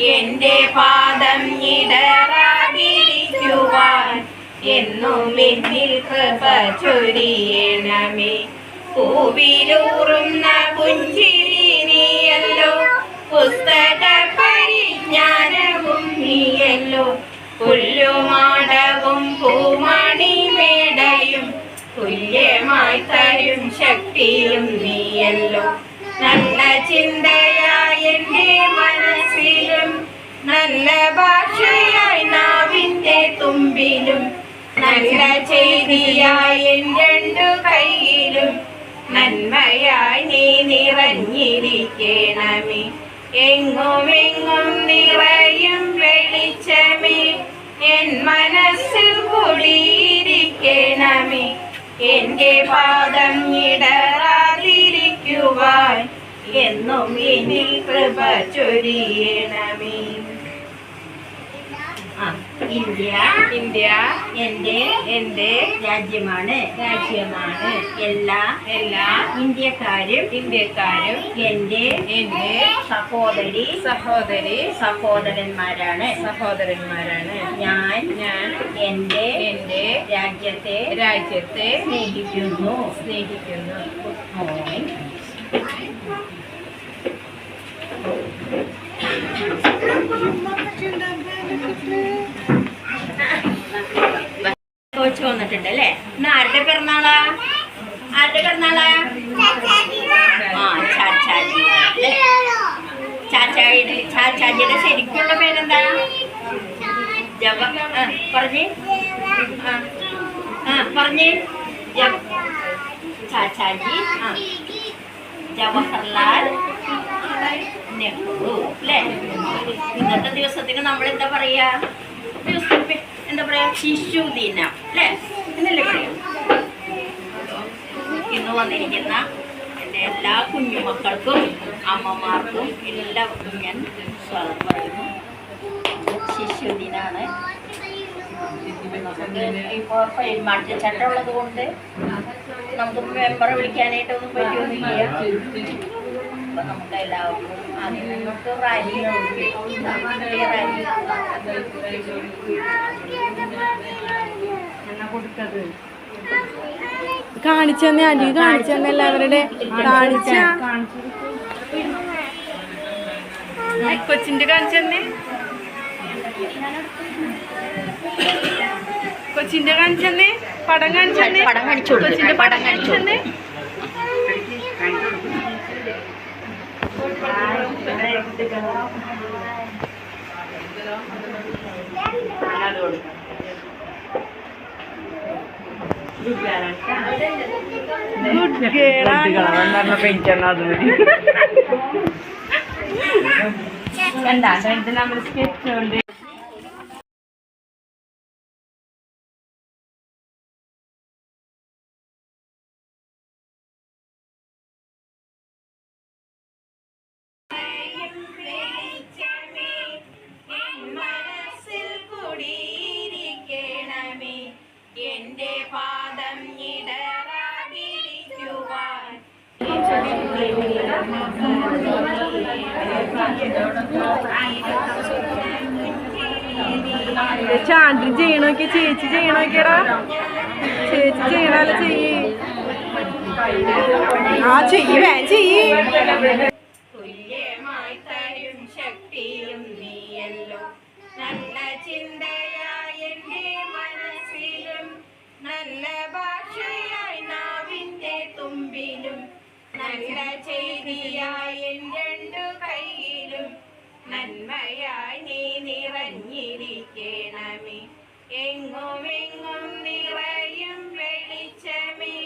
എന്റെ പാദം ഇടറാതിരിക്കുവാൻ എന്നും എന്നിൽ കൃപ ചൊരിയണമേ. പൂവിലൂറുന്ന പുഞ്ചിരിനിയല്ലോ പുസ്തക പരിജ്ഞാനവും നീയല്ലോ. പുല്ലുമാടവും പൂമണി മേടയും തുല്യമായി തരും ശക്തിയും നീയല്ലോ. നല്ല ചിന്തയായി എന്റെ മനസ്സിലും നല്ല ഭാഷയായി നാവിന്റെ തുമ്പിലും. നല്ല ചെയ്തിയായി രണ്ടു കൈയിലും. നന്മയായി നീ നിറഞ്ഞിരിക്കണമേ. എങ്ങും എങ്ങും നിറയും വെളിച്ചമേ. എൻ മനസ്സിൽ കുടിയിരിക്കണമേ. എന്റെ പാദം ഇടറാതിരിക്കുവാൻ എന്നും എന്നിൽ കൃപ ചൊരിയണമേ. India India. എന്റെ എന്റെ രാജ്യമാണ് രാജ്യമാണ്. എല്ലാ എല്ലാ ഇന്ത്യക്കാരും ഇന്ത്യക്കാരും എന്റെ എന്റെ സഹോദരി സഹോദരി സഹോദരന്മാരാണ്. സഹോദരന്മാരാണ്. ഞാൻ ഞാൻ എന്റെ എന്റെ രാജ്യത്തെ രാജ്യത്തെ സ്നേഹിക്കുന്നു. സ്നേഹിക്കുന്നു. ഓയ്. കോച്ച് വന്നിട്ടുണ്ട് അല്ലേ? ഇന്ന് ആരുടെ പിറന്നാളാ? ആരുടെ പിറന്നാളാ? ആ ചാച്ചാജി ചാച്ചാജിയുടെ ചാച്ചാജിയുടെ ശരിക്കുള്ള പേരെന്താ? ജവ പറഞ്ഞേ. ആ പറഞ്ഞേ. ചാച്ചാജി ആ. ജവഹർലാൽ നെഹ്റു അല്ലേ? ഇന്നത്തെ ദിവസത്തിന് നമ്മൾ എന്താ പറയാ? ദിവസത്തെ എന്താ പറയാ? ശിശു ദിനം അല്ലേ? എന്നല്ലേ പറയാ? ഇന്ന് വന്നിരിക്കുന്ന എന്റെ എല്ലാ കുഞ്ഞുമക്കൾക്കും അമ്മമാർക്കും എല്ലാവർക്കും ഞാൻ സ്വാഗതം പറയുന്നു. ശിശുദിനാണ് ദിനാണ്. ഇപ്പോൾ പെരുമാറ്റച്ചട്ടം ഉള്ളത് കൊണ്ട് നമുക്ക് മെമ്പറെ വിളിക്കാനായിട്ടൊന്നും പറ്റുമെന്നില്ല അപ്പൊ നമുക്ക് എല്ലാവർക്കും ആദ്യം നമുക്ക് റാലി റാലി കാണിച്ചെന്നെ ആന്റി കാണിച്ചെന്നെ എല്ലാവരുടെ കാണിച്ച. കൊച്ചിന്റെ കാണിച്ചെന്നെ? കൊച്ചിന്റെ കാണിച്ചെന്നേ? പടം കാണിച്ചെന്നേ? പടം കാണിച്ചു. കൊച്ചിന്റെ പടം കാണിച്ചെന്നേ. ഗുഡ് ഗേളാണ് കണ്ടാ ഇത് നമ്മൾ സ്കെച്ച് എന്റെ പാദം ഇടറാതിരിക്കുവാൻ. ചാണ്ടി ചെയ്യണോക്കെ ചേച്ചി ചെയ്യണോക്കേടാ? ചേച്ചി ചെയ്യണല്ല ചെയ്യ്? ആ ചെയ്യ് വേ ചെയ്യ്. തുല്യമായി തരും ശക്തിയും നീയല്ലോ. നല്ല മനസ്സിലും നല്ല ഭാഷയായി നാവിന്റെ തുമ്പിലും നല്ല ചെയ്തിയായി രണ്ടു കൈയിലും. നന്മയായി നീ നിറഞ്ഞിരിക്കണമേ. എങ്ങും എങ്ങും നിറയും വെളിച്ചമേ.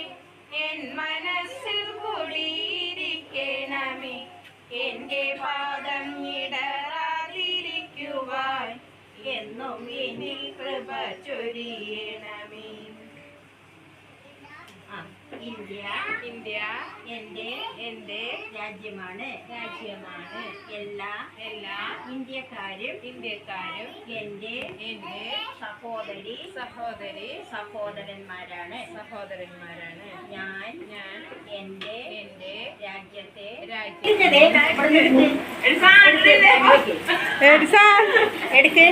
എൻ മനസ്സിൽ കുടിയിരിക്കണമേ എന്റെ പാദം ഇടറാതിരിക്കുവാൻ എന്നും ഇനി കൃപ ചൊരിയണമേ ആ, ഇന്ത്യ ഇന്ത്യ എന്റെ എന്റെ രാജ്യമാണ്. രാജ്യമാണ്. എല്ലാ എല്ലാ ഇന്ത്യക്കാരും ഇന്ത്യക്കാരും എന്റെ എന്റെ സഹോദരി സഹോദരി സഹോദരന്മാരാണ്. സഹോദരന്മാരാണ്. ഞാൻ ഞാൻ എന്റെ എന്റെ രാജ്യത്തെ രാജ്യത്തെ എടുക്ക്.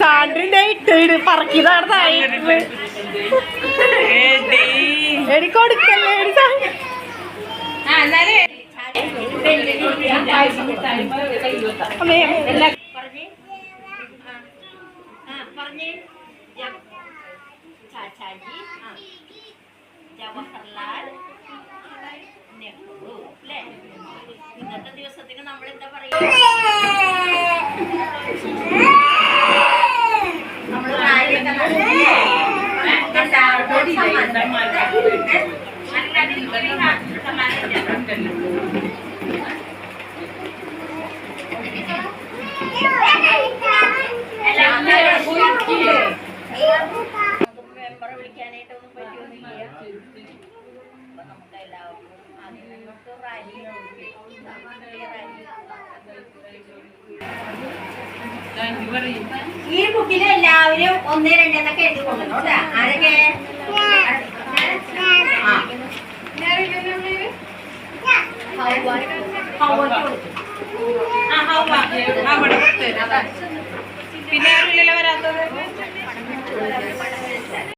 സാൻഡ്രിന്റെ ഇട്ട് ഇട് പറക്കിയതാണ് എടി കൊടുക്കല്ലേ. ജവഹർലാൽ ഇന്നത്തെ ദിവസത്തിന് നമ്മൾ എന്താ പറയുക നമുക്ക് റാലി ഈ ബുക്കിൽ എല്ലാവരും ഒന്ന് രണ്ടെന്നൊക്കെ എഴുതി കൊണ്ടുവന്നു കേട്ടാ ആരൊക്കെ. ഹൗവ. ഹൗവയ്ക്ക് കൊടുത്തു.